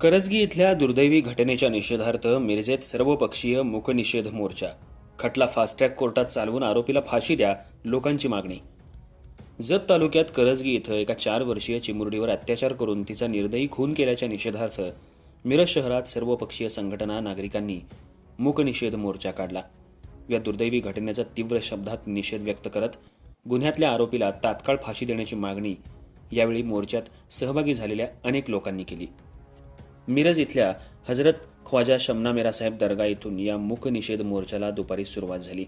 करजगी इथल्या दुर्दैवी घटनेच्या निषेधार्थ मिरजेत सर्वपक्षीय मुकनिषेध मोर्चा. खटला फास्टट्रॅक कोर्टात चालवून आरोपीला फाशी द्या लोकांची मागणी. जत तालुक्यात करजगी इथं एका चार वर्षीय चिमुरडीवर अत्याचार करून तिचा निर्दयी खून केल्याच्या निषेधार्थ मिरज शहरात सर्वपक्षीय संघटना नागरिकांनी मुकनिषेध मोर्चा काढला. या दुर्दैवी घटनेचा तीव्र शब्दात निषेध व्यक्त करत गुन्ह्यातल्या आरोपीला तात्काळ फाशी देण्याची मागणी यावेळी मोर्चात सहभागी झालेल्या अनेक लोकांनी केली. मिरज इथल्या हजरत ख्वाजा शमना मेरासाहेब दर्गा इथून या मूक निषेध मोर्चाला दुपारी सुरुवात झाली.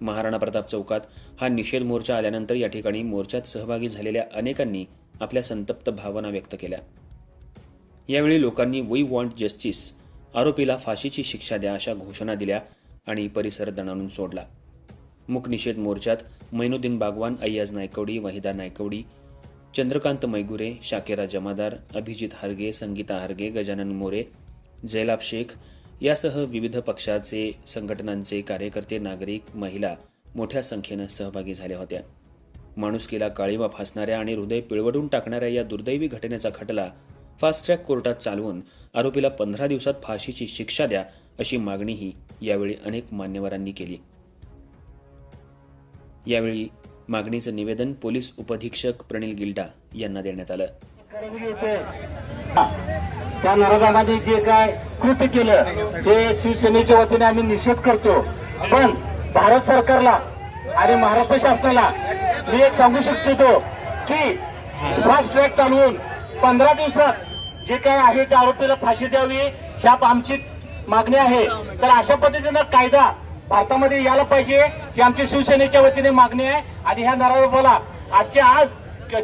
महाराणा प्रताप चौकात हा निषेध मोर्चा आल्यानंतर या ठिकाणी मोर्चात सहभागी झालेल्या अनेकांनी आपल्या संतप्त भावना व्यक्त केल्या. यावेळी लोकांनी वी वॉन्ट जस्टिस आरोपीला फाशीची शिक्षा द्या अशा घोषणा दिल्या आणि परिसर दणाणून सोडला. मूक निषेध मोर्चात मैनुद्दीन बागवान अय्याज नायकवडी वहिदा नायकवडी चंद्रकांत मैगुरे शाकेरा जमादार अभिजित हार्गे संगीता हार्गे गजानन मोरे जैलाब शेख यासह विविध पक्षाचे संघटनांचे कार्यकर्ते नागरिक महिला मोठ्या संख्येनं सहभागी झाल्या होत्या. माणुसकीला काळीमा फासणाऱ्या आणि हृदय पिळवडून टाकणाऱ्या या दुर्दैवी घटनेचा खटला फास्ट ट्रॅक कोर्टात चालवून आरोपीला पंधरा दिवसात फाशीची शिक्षा द्या अशी मागणीही यावेळी अनेक मान्यवरांनी केली. यावेळी मागणीचं निवेदन पोलीस उपधीक्षक प्रणिल गिल्डा यांना देण्यात आलं. त्या नरकामध्ये जे काय कृत्य केलं ते शिवसेनेच्या वतीने आम्ही निषेध करतो. पण भारत सरकारला आणि महाराष्ट्र शासनाला मी एक सांगू शकतो की फास्ट ट्रॅक चालवून पंधरा दिवसात जे काय आहे त्या आरोपीला फाशी द्यावी ह्या आमची मागणी आहे. तर अशा पद्धतीनं कायदा भारतामध्ये यायला पाहिजे ही आमची शिवसेनेच्या वतीने मागणी आहे. आणि ह्या नरारोपाला आजच्या आज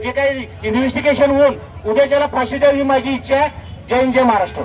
जे काही इन्व्हेस्टिगेशन होऊन उद्या ज्याला फाशी द्यावी ही माझी इच्छा आहे. जय हिंद जय महाराष्ट्र.